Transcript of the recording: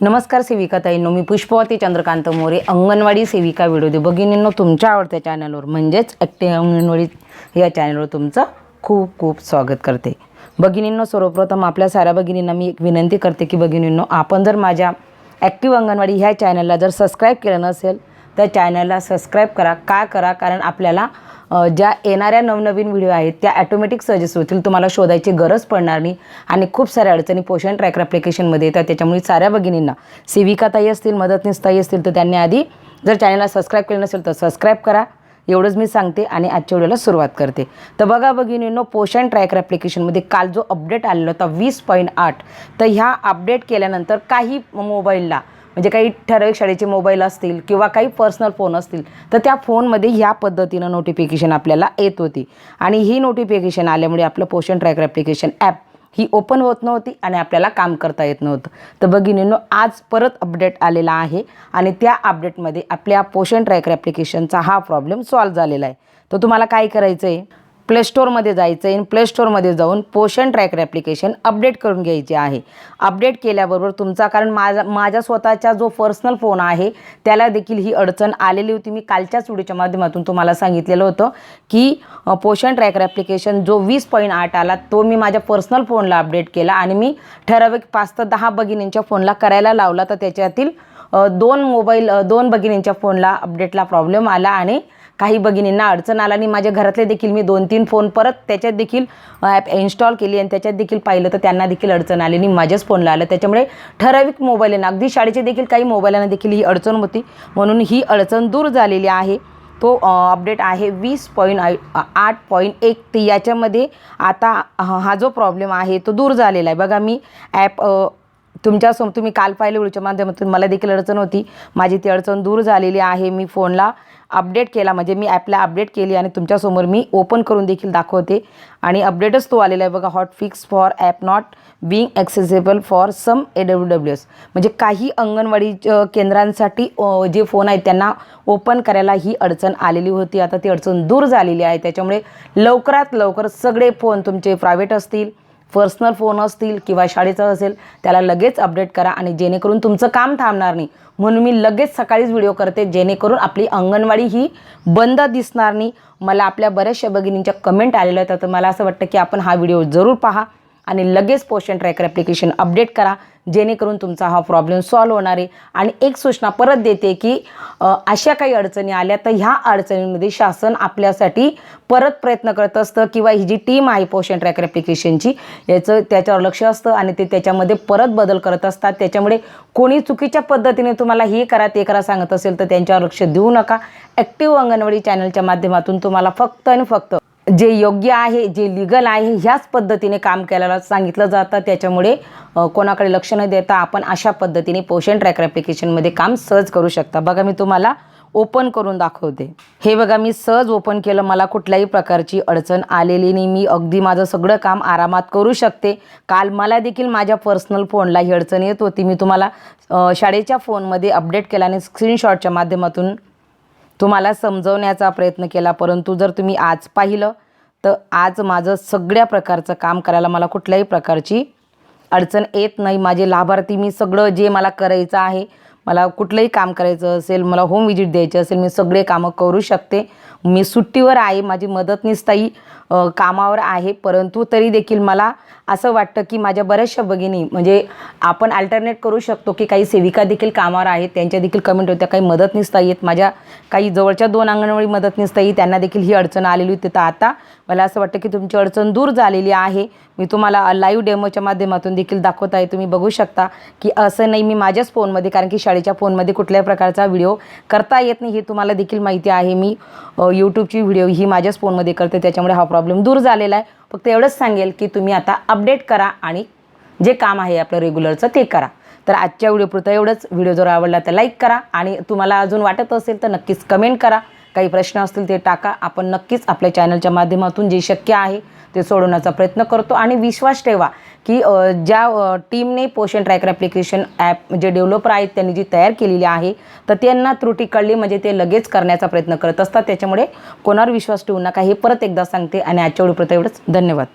नमस्कार सेविका ताईंनो मी पुष्पवती चंद्रकांत मोरे अंगणवाडी सेविका व्हिडिओ भगिनींनो तुमच्या आवडत्या चॅनलवर म्हणजेच ॲक्टिव्ह अंगणवाडी या चॅनलवर तुमचं खूप खूप स्वागत करते. भगिनींनो सर्वप्रथम आपल्या साऱ्या भगिनींना मी एक विनंती करते की भगिनींनो आपण जर माझ्या ॲक्टिव्ह अंगणवाडी ह्या चॅनलला जर सबस्क्राईब केलं नसेल तर चॅनलला सबस्क्राईब करा. का करा? कारण आपल्याला ज्या येणाऱ्या नवनवीन व्हिडिओ आहेत त्या ॲटोमॅटिक सजेस्ट होतील. तुम्हाला शोधायची गरज पडणार नाही आणि खूप साऱ्या अडचणी पोषण ट्रॅकर ॲप्लिकेशनमध्ये येतात. त्याच्यामुळे साऱ्या भगिनींना सेविकाताई असतील मदतनीसताई असतील तर त्यांनी आधी जर चॅनलला सबस्क्राईब केलं नसेल तर सबस्क्राईब करा. एवढंच मी सांगते आणि आजच्या व्हिडिओला सुरुवात करते. तर बघा भगिनींनो पोषण ट्रॅकर ॲप्लिकेशनमध्ये काल जो अपडेट आलेला होता वीस पॉईंट आठ तर ह्या अपडेट केल्यानंतर काही मोबाईलला म्हणजे काही ठराविक शाळेचे मोबाईल असतील किंवा काही पर्सनल फोन असतील तर त्या फोनमध्ये ह्या पद्धतीनं नोटिफिकेशन आपल्याला येत होती. आणि ही नोटिफिकेशन आल्यामुळे आपलं पोषण ट्रॅकर ॲप्लिकेशन ॲप ही ओपन होत नव्हती आणि आपल्याला काम करता येत नव्हतं. तर भगिनींनो आज परत अपडेट आलेला आहे आणि त्या अपडेटमध्ये आपल्या पोषण ट्रॅकर ॲप्लिकेशनचा हा प्रॉब्लेम सॉल्व झालेला आहे. तर तुम्हाला काय करायचं आहे प्ले स्टोअरमध्ये जायचं आहे प्ले स्टोअरमध्ये जाऊन पोषण ट्रॅकर ॲप्लिकेशन अपडेट करून घ्यायचे आहे. अपडेट केल्याबरोबर तुमचा कारण माझा माझ्या स्वतःचा जो पर्सनल फोन आहे त्याला देखील ही अडचण आलेली होती. मी कालच्याच व्हिडिओच्या माध्यमातून तुम्हाला सांगितलेलं होतं की पोषण ट्रॅकर ॲप्लिकेशन जो वीस पॉईंट आठ आला तो मी माझ्या पर्सनल फोनला अपडेट केला आणि मी ठराविक पाच तर दहा भगिनींच्या फोनला करायला लावला. तर त्याच्यातील दोन मोबाईल दोन भगिनींच्या फोनला अपडेटला प्रॉब्लेम आला आणि काही भगिनींना अडचण आला आणि माझ्या घरातले देखील मी दोन तीन फोन परत त्याच्यात देखील ॲप इन्स्टॉल केली आणि त्याच्यात देखील पाहिलं तर त्यांना देखील अडचण आली आणि माझ्याच फोनला आलं. त्याच्यामुळे ठराविक मोबाईलना अगदी शाळेचे देखील काही मोबाईलांना देखील ही अडचण होती. म्हणून ही अडचण दूर झालेली आहे. तो अपडेट आहे वीस पॉईंट आठ पॉईंट एक ते. याच्यामध्ये आता हा हा जो प्रॉब्लेम आहे तो दूर झालेला आहे. बघा मी ॲप तुमच्यासमोर तुम्ही काल पाहिलं व्हिडिओच्या माध्यमातून मला देखील अडचण होती. माझी ती अडचण दूर झालेली आहे. मी फोनला अपडेट केला म्हणजे मी ॲपला अपडेट केली आणि तुमच्यासमोर मी ओपन करून देखील दाखवते. आणि अपडेटच तो आलेला आहे बघा hot fix for app not being accessible for some A W W S म्हणजे काही अंगणवाडी केंद्रांसाठी जे फोन आहेत त्यांना ओपन करायला ही अडचण आलेली होती. आता ती अडचण दूर झालेली आहे. त्याच्यामुळे लवकरात लवकर सगळे फोन तुमचे प्रायव्हेट असतील. पर्सनल फोन असतील किंवा शाळेचं असेल त्याला लगेच अपडेट करा आणि जेणेकरून तुमचं काम थांबणार नाही. म्हणून मी लगेच सकाळीच व्हिडिओ करते जेणेकरून आपली अंगणवाडी ही बंद दिसणार नाही. मला आपल्या बऱ्याचशा भगिनींच्या कमेंट आलेल्या होत्या तर मला असं वाटतं की आपण हा व्हिडिओ जरूर पहा. आणि लगेच पोषण ट्रॅकर ॲप्लिकेशन अपडेट करा जेणेकरून तुमचा हा प्रॉब्लेम सॉल्व होणार आहे. आणि एक सूचना परत देते की अशा काही अडचणी आल्या तर ह्या अडचणींमध्ये शासन आपल्यासाठी परत प्रयत्न करत असतं किंवा ही जी टीम आहे पोषण ट्रॅकर ॲप्लिकेशनची याचं त्याच्यावर लक्ष असतं आणि ते त्याच्यामध्ये परत बदल करत असतात. त्याच्यामुळे कोणी चुकीच्या पद्धतीने तुम्हाला हे करा ते करा सांगत असेल तर त्यांच्यावर लक्ष देऊ नका. ॲक्टिव्ह अंगणवाडी चॅनलच्या माध्यमातून तुम्हाला फक्त आणि फक्त जे योग्य आहे जे लिगल आहे ह्याच पद्धतीने काम केल्याला सांगितलं जातं. त्याच्यामुळे कोणाकडे लक्ष न देता आपण अशा पद्धतीने पोषण ट्रॅकर ॲप्लिकेशनमध्ये काम सहज करू शकता. बघा मी तुम्हाला ओपन करून दाखवते. हे बघा मी सहज ओपन केलं. मला कुठल्याही प्रकारची अडचण आलेली नाही. मी अगदी माझं सगळं काम आरामात करू शकते. काल मला देखील माझ्या पर्सनल फोनला ही अडचण येत होती. मी तुम्हाला शाळेच्या फोनमध्ये अपडेट केला आणि स्क्रीनशॉटच्या माध्यमातून तुम्हाला समजवण्याचा प्रयत्न केला परंतु जर तुम्ही आज पाहिलं तर आज माझं सगळ्या प्रकारचं काम करायला मला कुठल्याही प्रकारची अडचण येत नाही. माझे लाभार्थी मी सगळं जे मला करायचं आहे मला कुठलंही काम करायचं असेल मला होम विजिट द्यायची असेल मी सगळे कामं करू शकते. मी सुट्टीवर आहे माझी मदतनीसताई अ, कामावर आहे. परंतु तरी देखील मला असं वाटतं की माझ्या बऱ्याचशा भगिनी म्हणजे आपण अल्टरनेट करू शकतो की काही सेविका देखील कामावर आहेत त्यांच्या देखील कमेंट होत्या काही मदतनीसताई आहेत. माझ्या काही जवळच्या दोन अंगणवाडी मदतनीसताई त्यांना देखील ही अडचण आलेली होती. तर आता मला असं वाटतं की तुमची अडचण दूर झालेली आहे. मी तुम्हाला लाईव्ह डेमोच्या माध्यमातून देखील दाखवत आहे. तुम्ही बघू शकता की असं नाही मी माझ्याच फोनमध्ये कारण की शाळेच्या फोनमध्ये कुठल्याही प्रकारचा व्हिडिओ करता येत नाही हे तुम्हाला देखील माहिती आहे. मी यूट्यूबची व्हिडिओ ही माझ्याच फोनमध्ये करते त्याच्यामुळे हा प्रॉब्लेम दूर झालेला आहे. फक्त एवढंच सांगेल की तुम्ही आता अपडेट करा आणि जे काम आहे आपलं रेग्युलरचं ते करा. तर आजच्या व्हिडिओपुरतं एवढंच. व्हिडिओ जर आवडला तर लाईक करा आणि तुम्हाला अजून वाटत असेल तर नक्कीच कमेंट करा. काही प्रश्न असतील ते टाका. आपण नक्कीच आपल्या चॅनलच्या माध्यमातून जे शक्य आहे ते सोडवण्याचा प्रयत्न करतो. आणि विश्वास ठेवा की ज्या टीमने पोषण ट्रॅकर ॲप्लिकेशन ॲप जे डेव्हलपर आहेत त्यांनी जी तयार केलेली आहे तर त्यांना त्रुटी कळली म्हणजे ते लगेच करण्याचा प्रयत्न करत असतात. त्याच्यामुळे कोणावर विश्वास ठेवू नका. हे परत एकदा सांगते आणि आजच्या व्हिडिओपुरतं एवढंच. धन्यवाद.